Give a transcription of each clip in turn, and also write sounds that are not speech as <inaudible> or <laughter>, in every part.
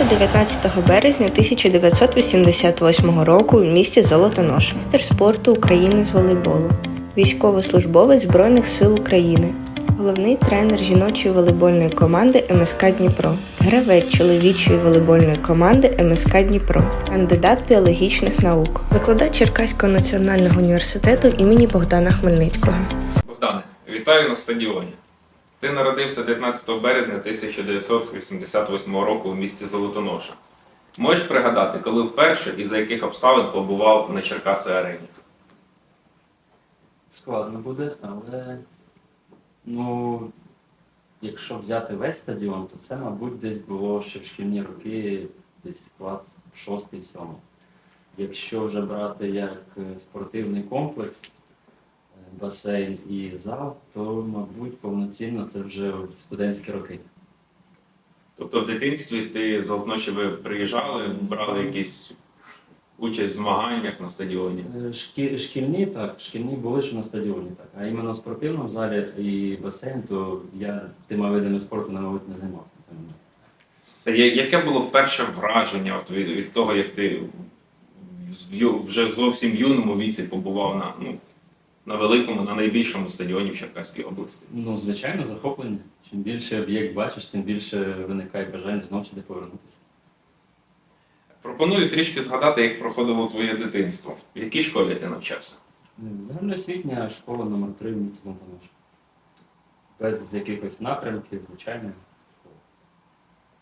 Народився 19 березня 1988 року у місті Золотоноша. Майстер спорту України з волейболу. Військовослужбовець Збройних сил України. Головний тренер жіночої волейбольної команди МСК Дніпро. Гравець чоловічої волейбольної команди МСК Дніпро. Кандидат біологічних наук. Викладач Черкаського національного університету імені Богдана Хмельницького. Богдане, вітаю на стадіоні. Ти народився 19 березня 1988 року у місті Золотоноша. Можеш пригадати, коли вперше і за яких обставин побував на Черкаси арені? Складно буде, але ну, якщо взяти весь стадіон, то це, мабуть, десь було ще в шкільні роки, десь клас 6-7. Якщо вже брати як е, спортивний комплекс, басейн і зал, то, мабуть, повноцінно це вже в студентські роки. Тобто в дитинстві ти з Золотоноші ви приїжджали, брали якісь участь в змаганнях на стадіоні. Е, Шкі, шкільні так, шкільні були що на стадіоні, так. А іменно в спортивному залі і басейн, то я тими видами спорту, мабуть, не займався. Та яке було перше враження от від, від того, як ти в вже зовсім юному віці побував на, ну, на великому, на найбільшому стадіоні в Черкаській області? Ну, звичайно, захоплення. Чим більше об'єкт бачиш, тим більше виникає бажання знову сюди повернутися. Пропоную трішки згадати, як проходило твоє дитинство. В якій школі ти навчався? Загальноосвітня школа номер 3 в місті. Без якихось напрямків, звичайно.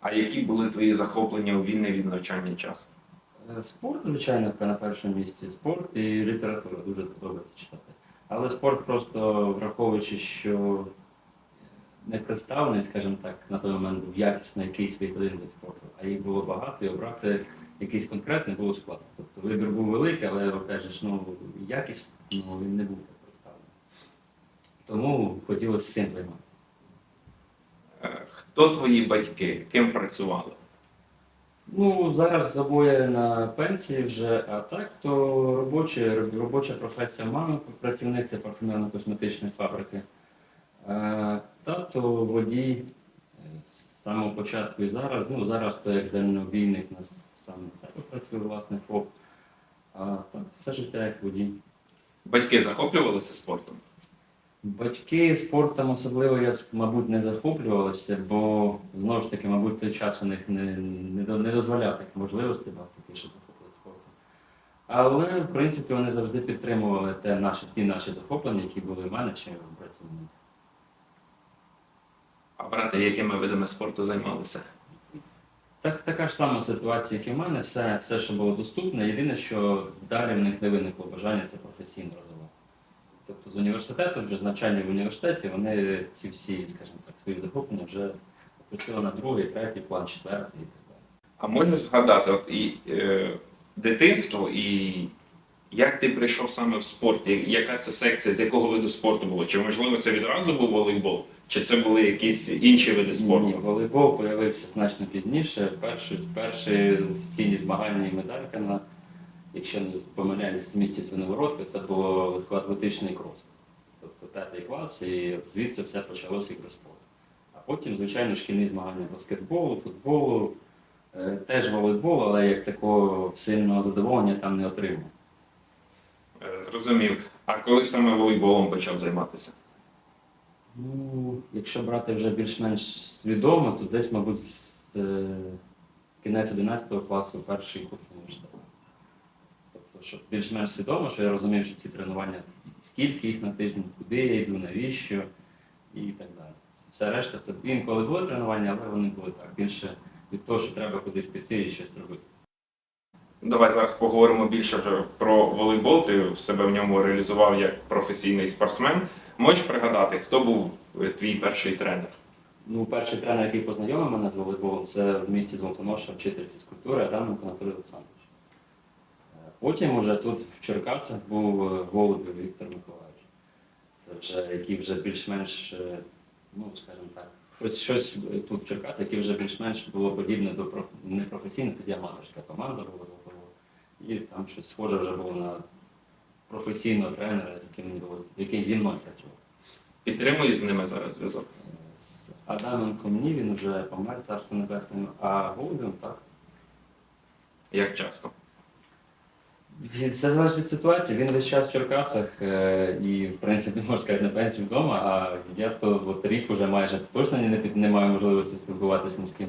А які були твої захоплення у вільний від навчання час? Е, Спорт, звичайно, на першому місці. Спорт і література дуже подобається читати. Але спорт просто враховуючи, що не представлений, скажімо так, на той момент був якісно якийсь свій один вид спорту, а їх було багато, і обрати якийсь конкретний було складно. Тобто вибір був великий, але ж, ну, якість ну, він не був так представлений. Тому хотілося всім займатися. Е, Хто твої батьки? Ким працювали? Ну, зараз обоє на пенсії вже, а так то робоча, робоча професія мами, працівниця парфюмерно-косметичної фабрики. А, тато водій е, з самого початку і зараз. Ну, зараз то як дальнобійник у нас сам на себе працює, власне, ФОП. А так, все життя як водій. Батьки захоплювалися спортом? Батьки спортом особливо я б, мабуть, не захоплювалися, бо знову ж таки, мабуть, той час у них не, не, не дозволяв таких можливостей багато більше захоплювати спортом. Але, в принципі, вони завжди підтримували те наші, ті наші захоплення, які були в мене чи в братів. А брати, якими видами спорту займалися? Так, така ж сама ситуація, як і в мене, все, все, що було доступне. Єдине, що далі в них не виникло бажання це професійно розвивати. Тобто з університету, вже з навчання в університеті, вони ці всі, скажімо так, свої захоплення вже опустили на другий, третій план, четвертий і так далі. А можеш згадати от і е, дитинство, і як ти прийшов саме в спорт? Яка це секція, з якого виду спорту було? Чи можливо це відразу був волейбол? Чи це були якісь інші види Ні, спорту? волейбол з'явився значно пізніше. Перші, перші офіційні змагання і медалька на, якщо не помиляюсь, з місті Свиновородка, це було легкоатлетичний крос. Тобто п'ятий клас, і звідси все почалося про спорт. А потім, звичайно, шкільні змагання баскетболу, футболу, е, теж волейбол, але як такого сильного задоволення там не отримав. Е, Зрозумів. А коли саме волейболом почав займатися? Ну, якщо брати вже більш-менш свідомо, то десь, мабуть, з, е, кінець 11 класу перший курс університету. Щоб більш-менш свідомо, що я розумів, що ці тренування, скільки їх на тиждень, куди я йду, навіщо і так далі. Все решта це інколи були тренування, але вони були так. Більше від того, що треба кудись піти і щось робити. Давай зараз поговоримо більше вже про волейбол. Ти в себе в ньому реалізував як професійний спортсмен. Можеш пригадати, хто був е, твій перший тренер? Ну, перший тренер, який познайомив мене з волейболом, це в місті Золотоноша, вчитель фізкультури Адаменко Анатолій Олександрович. Е, Потім уже тут в Черкасах був е, Голубів Віктор Миколаївич. Це вже який вже більш-менш, е, ну скажімо так, щось, щось тут в Черкасах, яке вже більш-менш було подібне до проф... не професійної, тоді аматорська команда була. І там щось схоже вже було на професійного тренера, який, мені було- який зі мною працював. Підтримую з ними зараз зв'язок. Е, З Адаменком ні, він вже помер царство небесне, а Голубем так. Як часто? Це залежить від ситуації. Він весь час в Черкасах е, і, в принципі, <laughs> можна сказати, на пенсію вдома, а я то от рік уже майже точно не, під- не маю можливості спілкуватися ні з ким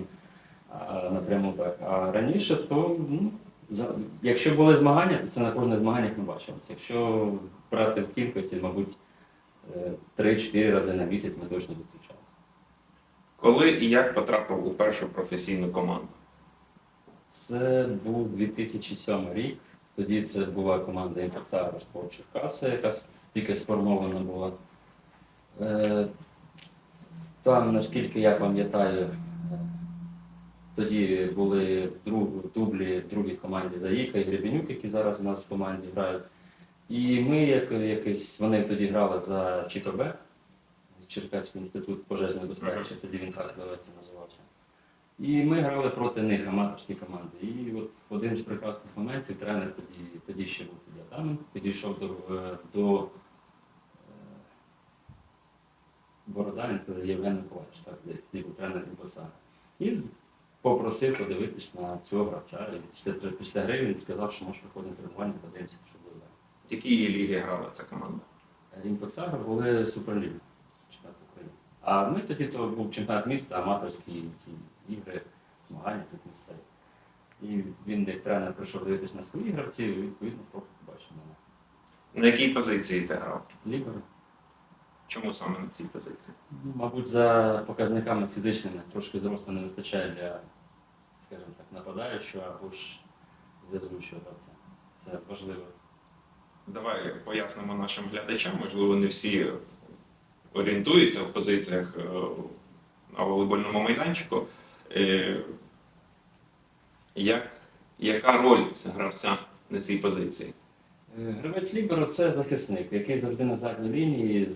а, напряму так. А раніше, то ну, за- якщо були змагання, то це на кожних змаганнях ми бачилися. Якщо брати в кількості, мабуть, е, 3-4 рази на місяць ми точно зустрічалися. Коли і як потрапив у першу професійну команду? Це був 2007 рік. Тоді це була команда Імпаксагро Спорт Черкаси, яка тільки сформована була. Е, Там, наскільки я пам'ятаю, е, тоді були в дублі в другій команді Заїка і Гребенюк, які зараз у нас в команді грають. І ми як, якось, вони тоді грали за ЧКБ, Черкаський інститут пожежної безпеки, тоді він так називався. І ми грали проти них, аматорські команди. І от в один з прекрасних моментів тренер тоді, тоді ще був тоді Адамен, підійшов до, е, до е, Бороданенко Євген Миколаївич, так, десь тоді був тренер Імпульса. І попросив подивитись на цього гравця. І після, після гри він сказав, що може приходити на тренування, подивимося, що буде далі. В якій лігі грала ця команда? Імпексагр були суперліги чемпіонат України. А ми тоді то був чемпіонат міста, аматорські ці ігри, змагання тут місцеві. І він, як тренер, прийшов дивитися на свої гравців, і відповідно трохи побачив мене. На якій позиції ти грав? Лібер, Чому саме на цій позиції? ну, мабуть, за показниками фізичними трошки зросту не вистачає для, скажімо так, нападаючого або ж зв'язуючого гравця. Це важливо. Давай пояснимо нашим глядачам, можливо, не всі орієнтуються в позиціях е, на волейбольному майданчику. Е, Як, яка роль гравця на цій позиції? Е, Гравець Ліберо це захисник, який завжди на задній лінії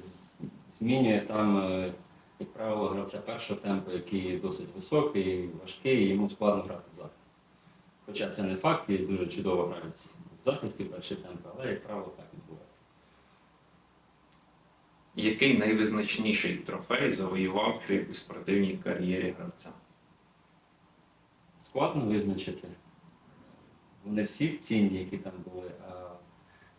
змінює там, е, як правило, гравця першого темпу, який досить високий, важкий, і йому складно грати в захисті. Хоча це не факт, є дуже чудово грають в захисті перший темп, але, як правило, так відбувається. Який найвизначніший трофей завоював ти у спортивній кар'єрі гравця? Складно визначити. Вони всі цінні, які там були. А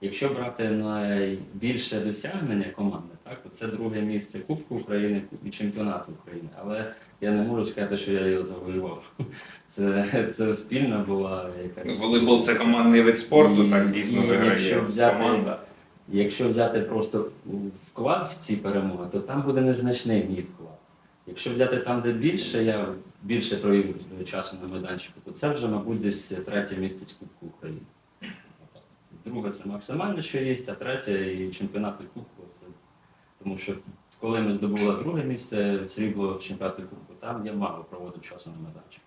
якщо брати найбільше досягнення команди, так, то це друге місце Кубку України і чемпіонату України. Але я не можу сказати, що я його завоював. <laughs> Це, це спільна була якась. Волейбол це командний вид спорту, І- так дійсно і виграє якщо взяти- команда. Якщо взяти просто вклад в ці перемоги, то там буде незначний мій вклад. Якщо взяти там, де більше, я більше провів часу на майданчику, це вже, мабуть, десь третє місце Кубку України. Друге це максимально, що є, а третє і чемпіонат Кубку. Це... Тому що коли ми здобули друге місце срібло чемпіонату Кубку, там я мало проводив часу на майданчику.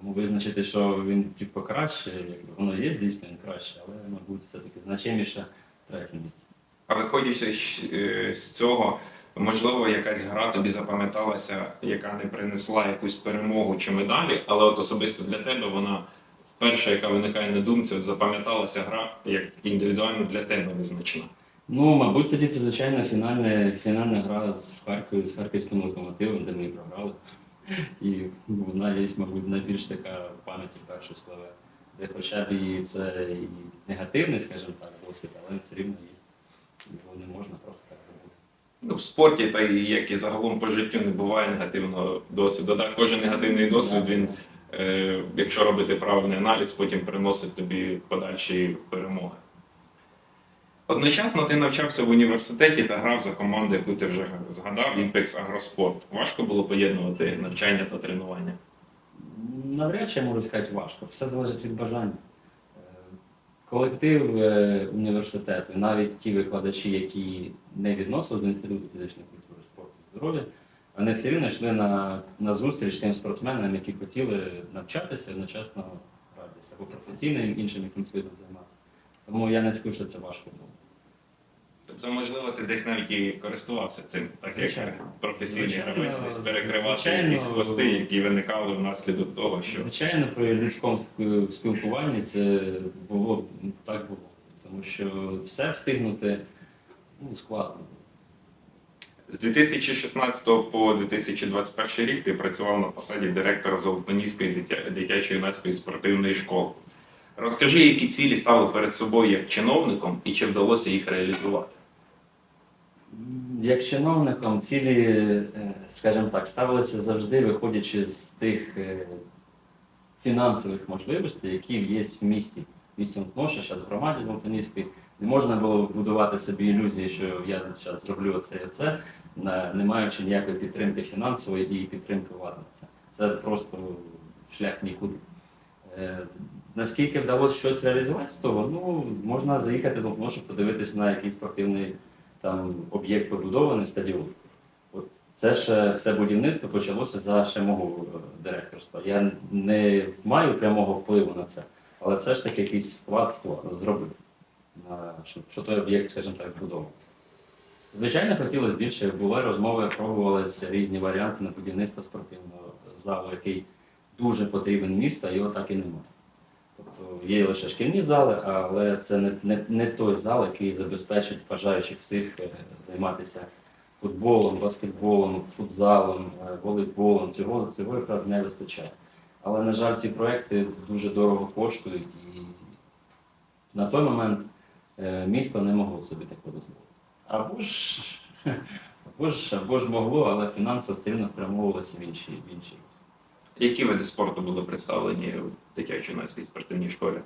Тому визначити, що він типу, краще, як воно є дійсно він краще, але, мабуть, все-таки значиміше третє місце. А виходячи е, з цього, можливо, якась гра тобі запам'яталася, яка не принесла якусь перемогу чи медалі, але от особисто для тебе вона вперше, яка виникає на думці, от запам'яталася гра як індивідуально для тебе визначена. Ну, мабуть, тоді це звичайно фінальна, фінальна гра з Харкові з харківським локомотивом, де ми програли. І вона є, мабуть, найбільш така в пам'яті перша спливе. Де хоча б і це і негативний, скажімо так, досвід, але все рівно є. Його не можна просто. Ну, в спорті, та і як і загалом по життю не буває негативного досвіду. Так, кожен негативний досвід, він, е, якщо робити правильний аналіз, потім приносить тобі подальші перемоги. Одночасно ти навчався в університеті та грав за команду, яку ти вже згадав, Імпекс Агроспорт. Важко було поєднувати навчання та тренування. Навряд чи я можу сказати важко. Все залежить від бажання. Колектив е, університету, навіть ті викладачі, які не відносили до інституту фізичної культури, спорту здоров'я, вони все рівно йшли на, на зустріч тим спортсменам, які хотіли навчатися одночасно гратися або професійним іншим якимось видом займатися. Тому я не скажу, що це важко було. Тобто, можливо, ти десь навіть і користувався цим, так Звичайно. як професійний Звичайно, гравець, десь перекривати звичайно. якісь хвости, які виникали внаслідок того, що Звичайно, при людському спіл- спілкуванні це було так було. Тому що все встигнути ну, складно. З 2016 по 2021 рік ти працював на посаді директора Золотоніської дитя- дитячо-юнацької спортивної школи. Розкажи, які цілі ставив перед собою як чиновником і чи вдалося їх реалізувати? Як чиновником цілі, е, скажімо так, ставилися завжди, виходячи з тих е, фінансових можливостей, які є в місті. Місті Ноша, зараз в громаді Золотоніської. Не можна було будувати собі ілюзії, що я зараз зроблю оце і це, не маючи ніякої підтримки фінансової і підтримки влади. на Це, це просто шлях нікуди. Е, Наскільки вдалося щось реалізувати з того, ну можна заїхати до Ношу, подивитись на якийсь спортивний там об'єкт побудований стадіон. От це ще все будівництво почалося за ще мого е, директорства. Я не маю прямого впливу на це, але все ж таки якийсь вклад зробив, що, що той об'єкт, скажімо так, збудований. Звичайно, хотілося більше, були розмови, пробувалися різні варіанти на будівництво спортивного залу, який дуже потрібен місту, а його так і немає. Тобто є лише шкільні зали, але це не, не, не той зал, який забезпечить бажаючих всіх е, займатися футболом, баскетболом, футзалом, е, волейболом. Цього, цього якраз не вистачає. Але, на жаль, ці проекти дуже дорого коштують і на той момент е, місто не могло собі такого дозволити. Або ж, <laughs> або ж, або ж могло, але фінансово все рівно спрямовувалося в інші, в інші. Які види спорту були представлені в дитячо-юнацькій спортивній школі?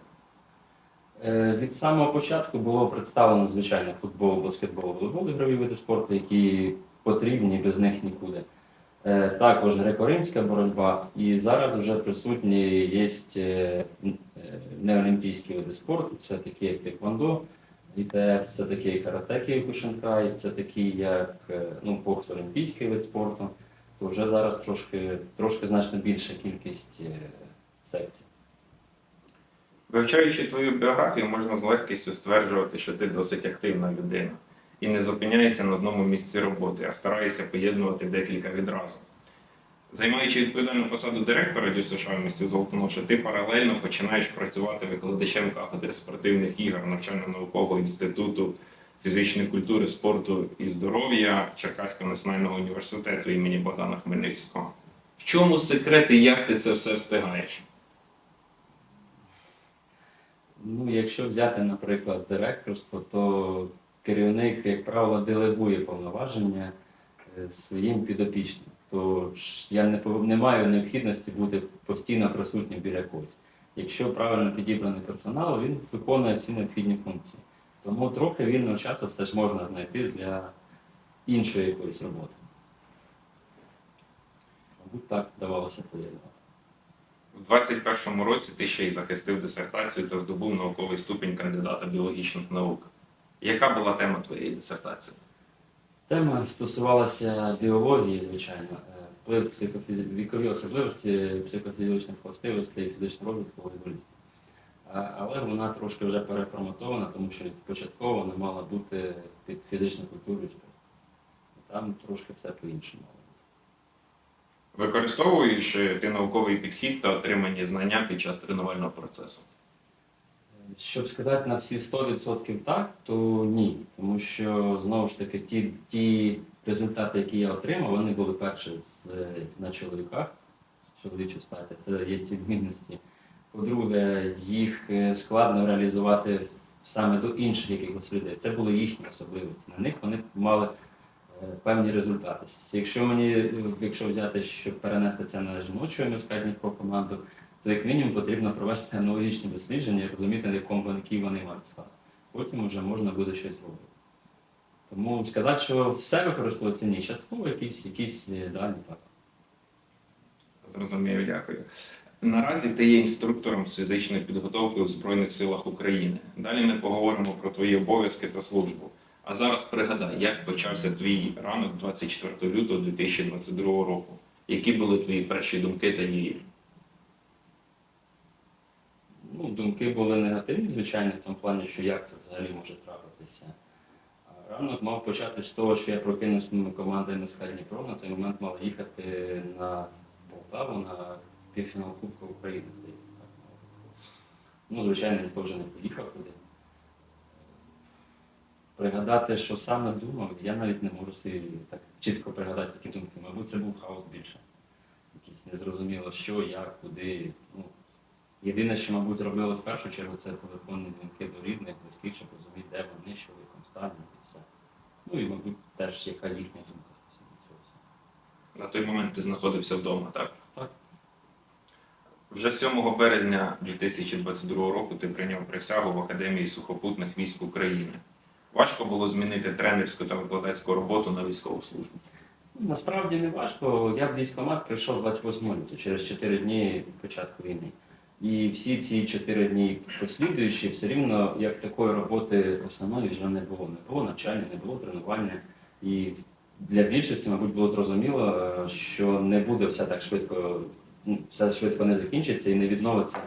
Е, Від самого початку було представлено звичайно футбол, баскетбол, волейбол, ігрові види спорту, які потрібні без них нікуди. Е, Також греко-римська боротьба, і зараз вже присутні є е, неолімпійські види спорту, це такі як теквондо, ІТФ, це такі як карате Київкушенка, це такі як ну, бокс олімпійський вид спорту. То вже зараз трошки, трошки значно більша кількість е, секцій. Вивчаючи твою біографію, можна з легкістю стверджувати, що ти досить активна людина і не зупиняєшся на одному місці роботи, а стараєшся поєднувати декілька відразу. Займаючи відповідальну посаду директора місті Золотоноша, ти паралельно починаєш працювати викладачем кафедри спортивних ігор навчально-наукового інституту фізичної культури, спорту і здоров'я Черкаського національного університету імені Богдана Хмельницького. В чому секрет і як ти це все встигаєш? Ну, якщо взяти, наприклад, директорство, то керівник, як правило, делегує повноваження е, своїм підопічним. То я не, не маю необхідності бути постійно присутнім біля когось. Якщо правильно підібраний персонал, він виконує всі необхідні функції. Тому трохи вільного часу все ж можна знайти для іншої якоїсь роботи. Мабуть, так вдавалося поєднувати. У 21-му році ти ще й захистив дисертацію та здобув науковий ступінь кандидата біологічних наук. Яка була тема твоєї дисертації? Тема стосувалася біології, звичайно, е, вплив психофізі... вікові особливості психофізіологічних властивостей і фізичного розвитку волейболістів. А- Але вона трошки вже переформатована, тому що початково вона мала бути під фізичну культуру і спорт. Там трошки все по-іншому. Використовуєш е, ти науковий підхід та отримані знання під час тренувального процесу. Щоб сказати на всі 100% так, то ні. Тому що знову ж таки ті, ті результати, які я отримав, вони були перші з, на чоловіках, чоловічої статі. Це є відмінності. По-друге, їх е, складно реалізувати саме до інших якихось людей. Це були їхні особливості. На них вони мали е, певні результати. Якщо мені, е, якщо взяти, щоб перенести це на жіночу МСК про команду, то як мінімум потрібно провести аналогічні дослідження і розуміти, на якому які вони мають стати. Потім вже можна буде щось робити. Тому сказати, що все використовується ні, частково якісь, якісь дані так. Зрозумів, дякую. Наразі ти є інструктором з фізичної підготовки у Збройних силах України. Далі ми поговоримо про твої обов'язки та службу. А зараз пригадай, як почався твій ранок 24 лютого 2022 року. Які були твої перші думки та дії? Ну, думки були негативні, звичайно, в тому плані, що як це взагалі може трапитися. Ранок мав початися з того, що я прокинувся з командою МСК Дніпро, на той момент мав їхати на Полтаву на півфінал Кубку України, здається. Ну, звичайно, ніхто вже не поїхав туди. Пригадати, що саме думав, я навіть не можу собі так чітко пригадати які думки. Мабуть, це був хаос більше. Якісь незрозуміло, що, як, куди. Ну, єдине, що, мабуть, робило в першу чергу, це телефонні дзвінки до рідних, близьких, щоб розуміти, де вони, що в якому стані і все. Ну і, мабуть, теж яка їхня думка стосовно цього. На той момент ти знаходився вдома, так? Вже 7 березня 2022 року ти прийняв присягу в Академії сухопутних військ України. Важко було змінити тренерську та викладацьку роботу на військову службу. Насправді не важко. Я в військкомат прийшов 28 лютого, через 4 дні початку війни. І всі ці 4 дні послідуючі все рівно як такої роботи основної вже не було. Не було навчання, не було тренування. І для більшості, мабуть, було зрозуміло, е, що не буде все так швидко, ну, все швидко не закінчиться і не відновиться е,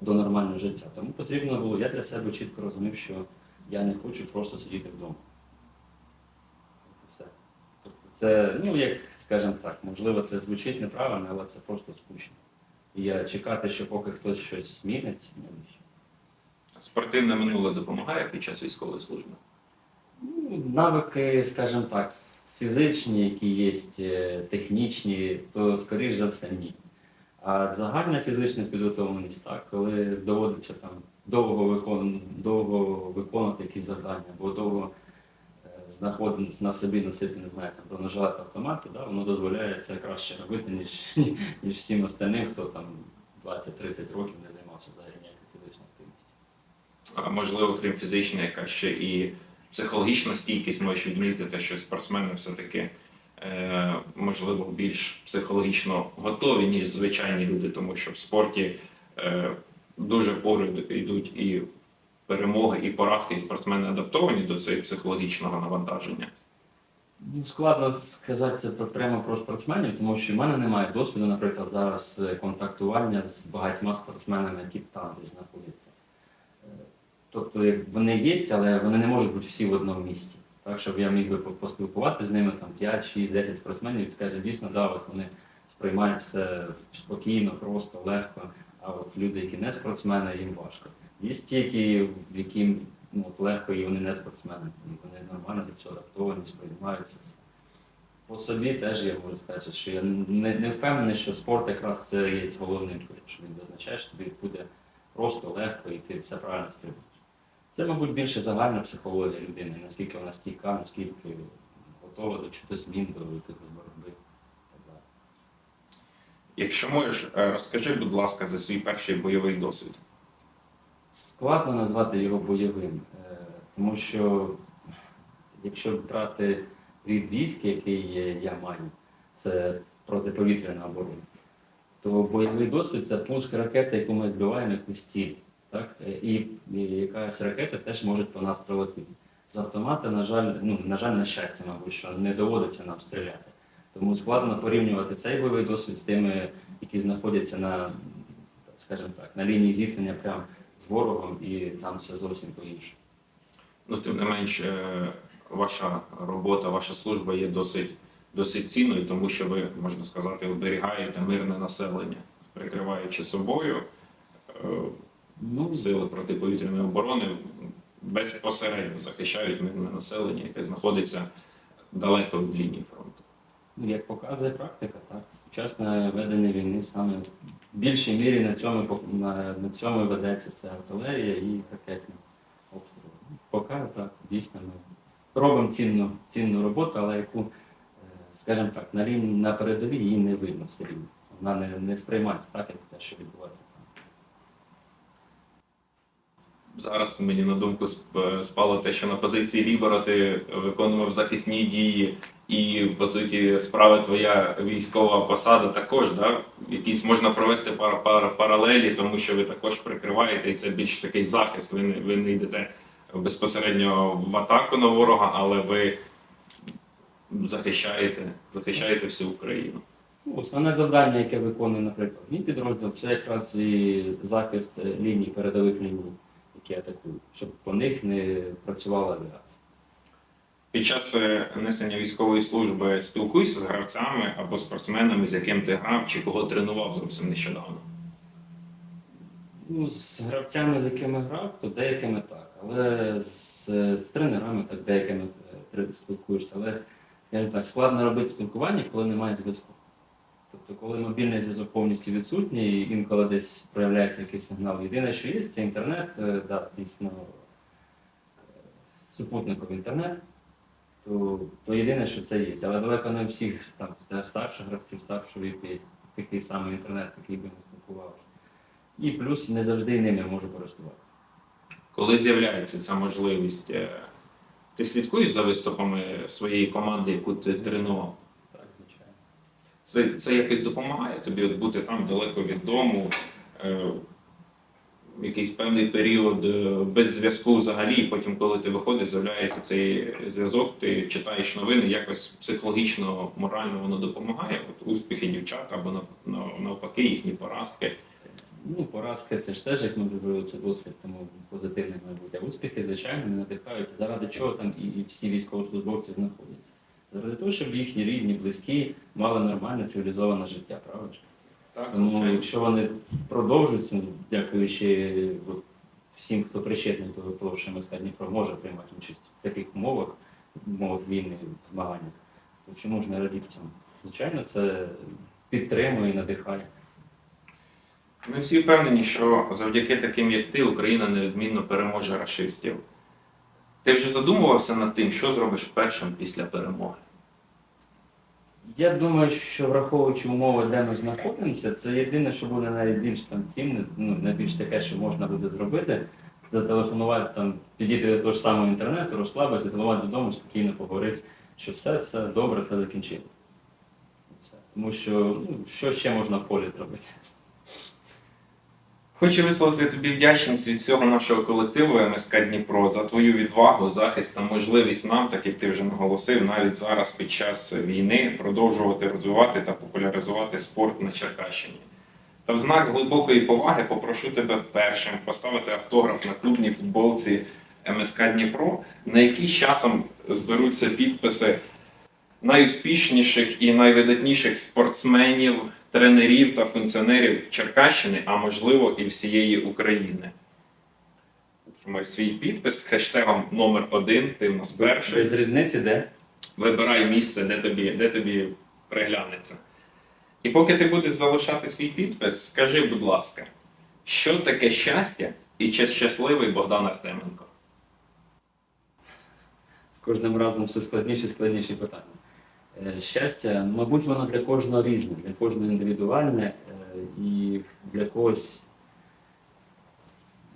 до нормального життя. Тому потрібно було, я для себе чітко розумів, що я не хочу просто сидіти вдома. Все. Тобто це, ну як скажімо так, можливо, це звучить неправильно, але це просто скучно. І я чекати, що поки хтось щось змінить, навіщо? Спортивне минуле допомагає під час військової служби. Ну, навики, скажімо так, фізичні, які є, е, технічні, то скоріш за все ні. А загальна фізична підготовленість, так, коли доводиться там довго, викон... довго виконувати якісь завдання, або довго е, знаходитися на собі носити, не знаю, там бронежилет автомати, да, воно дозволяє це краще робити, ніж, <laughs> ніж всім остальним, хто там 20-30 років не займався взагалі ніякою фізичною активністю. А можливо, крім фізичної, яка ще і психологічна стійкість можеш відмітити, що спортсмени все-таки можливо більш психологічно готові, ніж звичайні люди, тому що в спорті е, дуже поруч йдуть і перемоги, і поразки, і спортсмени адаптовані до цього психологічного навантаження. Ну, складно сказати це прямо про спортсменів, тому що в мене немає досвіду, наприклад, зараз е, контактування з багатьма спортсменами, які там знаходяться. Е, Тобто вони є, але вони не можуть бути всі в одному місці. Так, щоб я міг би по- поспілкувати з ними там 5, 6, 10 спортсменів і сказати, дійсно, да, от вони сприймають все спокійно, просто, легко. А от люди, які не спортсмени, їм важко. Є ті, які, в яким ну, от легко і вони не спортсмени. Вони нормально до цього адаптовані, сприймають це все. По собі теж я можу сказати, що я не, не впевнений, що спорт якраз це є головним, що він визначає, що тобі буде просто легко і ти все правильно сприймаєш. Це, мабуть, більше загальна психологія людини, наскільки вона стійка, наскільки готова до чогось змін, до якихось боротьби. Якщо можеш, е, розкажи, будь ласка, за свій перший бойовий досвід. Складно назвати його бойовим, е, тому що якщо брати від військ, який я маю, це протиповітряна оборона, то бойовий досвід це пуск ракети, яку ми збиваємо якусь ціль. Так? Е, І, і якась ракета теж може по нас прилетіти. З автомата, на жаль, ну, на жаль, на щастя, мабуть, що не доводиться нам стріляти. Тому складно порівнювати цей бойовий досвід з тими, які знаходяться на, скажімо так, на лінії зіткнення прямо з ворогом, і там все зовсім по-іншому. Ну, тим не менш, е, ваша робота, ваша служба є досить, досить цінною, тому що ви, можна сказати, оберігаєте мирне населення, прикриваючи собою е, Ну, сили протиповітряної оборони безпосередньо захищають мирне населення, яке знаходиться далеко від лінії фронту. ну, як показує практика, так, сучасне ведення війни саме в більшій мірі на цьому, на, на цьому ведеться це артилерія і ракетні обстріли. Поки так, дійсно ми робимо цінну, цінну роботу, але яку, е, скажімо так, на лінії на передовій її не видно все рівно. Вона не, не сприймається так, як те, що відбувається там. Зараз мені на думку спало те, що на позиції Лібера ти виконував захисні дії, і по суті справа твоя військова посада також, да? якісь можна провести пар, пар, паралелі, тому що ви також прикриваєте, і це більш такий захист. Ви не, ви не йдете безпосередньо в атаку на ворога, але ви захищаєте, захищаєте всю Україну. Ну, Основне завдання, яке виконує, наприклад, мій підрозділ, це якраз і захист е, ліній, передових ліній, які атакують, щоб по них не працювала авіація. Під час е, несення військової служби спілкуйся з гравцями або спортсменами, з яким ти грав чи кого тренував зовсім нещодавно. Ну, з гравцями, з якими грав, то деякими так. Але з, з тренерами так деякими е, спілкуєшся. Але, скажімо так, складно робити спілкування, коли немає зв'язку. Тобто, коли мобільний зв'язок повністю відсутній, інколи десь проявляється якийсь сигнал. Єдине, що є, це інтернет, е, да, дійсно е, супутниковий інтернет, то, то єдине, що це є. Але далеко не у всіх там, старших гравців, старшого віку є такий самий інтернет, який би не спілкувався. І плюс не завжди ними можу користуватися. Коли з'являється ця можливість, е, ти слідкуєш за виступами своєї команди, яку ти тренував? Це, це якось допомагає тобі от бути там далеко від дому, е, якийсь певний період е, без зв'язку взагалі, і потім, коли ти виходиш, з'являється цей зв'язок, ти читаєш новини, якось психологічно, морально воно допомагає. От успіхи дівчат або нав- нав- навпаки їхні поразки. Ну, поразки це ж теж, як ми говорили, це досвід, тому позитивний мабуть. А успіхи, звичайно, не надихають. Заради чого там і всі військовослужбовці знаходяться? Заради того, щоб їхні рідні, близькі мали нормальне цивілізоване життя, правда ж? Так, Тому звичайно. якщо вони продовжують, ну, дякуючи от, всім, хто причетний до того, що МСК Дніпро може приймати участь в таких умовах, умовах війни, змагання, то чому ж не радіти цьому? Звичайно, це підтримує і надихає. Ми всі впевнені, що завдяки таким, як ти, Україна неодмінно переможе расистів. Ти вже задумувався над тим, що зробиш першим після перемоги? Я думаю, що враховуючи умови, де ми знаходимося, це єдине, що буде найбільш там цінне, ну найбільш таке, що можна буде зробити. Зателефонувати там, підійти до того ж самого інтернету, розслабитися, зателефонувати додому, спокійно поговорити, що все, все добре, все закінчилось. Все. Тому що ну, що ще можна в полі зробити? Хочу висловити тобі вдячність від всього нашого колективу МСК Дніпро за твою відвагу, захист та можливість нам, так як ти вже наголосив, навіть зараз під час війни продовжувати розвивати та популяризувати спорт на Черкащині. Та в знак глибокої поваги попрошу тебе першим поставити автограф на клубній футболці МСК Дніпро, на якій часом зберуться підписи найуспішніших і найвидатніших спортсменів, тренерів та функціонерів Черкащини, а можливо і всієї України. Тримай свій підпис з хештегом номер один. Ти в нас перший. Без різниці де? Вибирай місце, де тобі, де тобі приглянеться. І поки ти будеш залишати свій підпис, скажи, будь ласка, що таке щастя і чи щасливий Богдан Артеменко? з кожним разом все складніші і складніші питання. Е, Щастя, мабуть, воно для кожного різне, для кожного індивідуальне е, і для когось,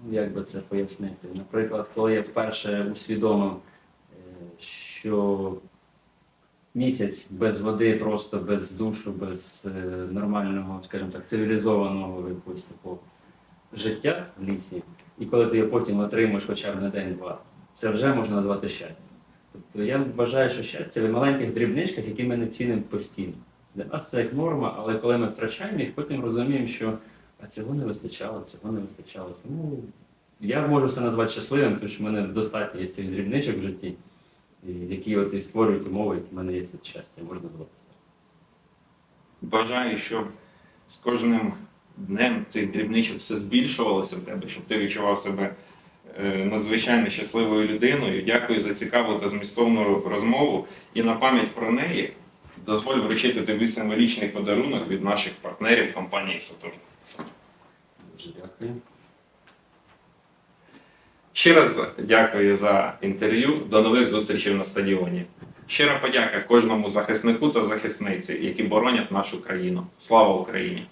ну як би це пояснити. Наприклад, коли я вперше усвідомив, е, що місяць без води, просто без душу, без нормального, скажімо так, цивілізованого якогось такого життя в лісі, і коли ти його потім отримуєш хоча б на день-два, це вже можна назвати щастям. Тобто я вважаю, що щастя в маленьких дрібничках, які ми не цінимо постійно. Для нас це як норма, але коли ми втрачаємо їх, потім розуміємо, що а цього не вистачало, цього не вистачало. Тому я можу це назвати щасливим, тому що в мене достатньо є цих дрібничок в житті, які от і створюють умови, які в мене є від щастя, можна назвати. Бажаю, щоб з кожним днем цих дрібничок все збільшувалося в тебе, щоб ти відчував себе надзвичайно щасливою людиною. Дякую за цікаву та змістовну розмову. І на пам'ять про неї дозволь вручити тобі символічний подарунок від наших партнерів компанії Сатурн. Дуже дякую. Ще раз дякую за інтерв'ю. До нових зустрічей на стадіоні. Щира подяка кожному захиснику та захисниці, які боронять нашу країну. Слава Україні!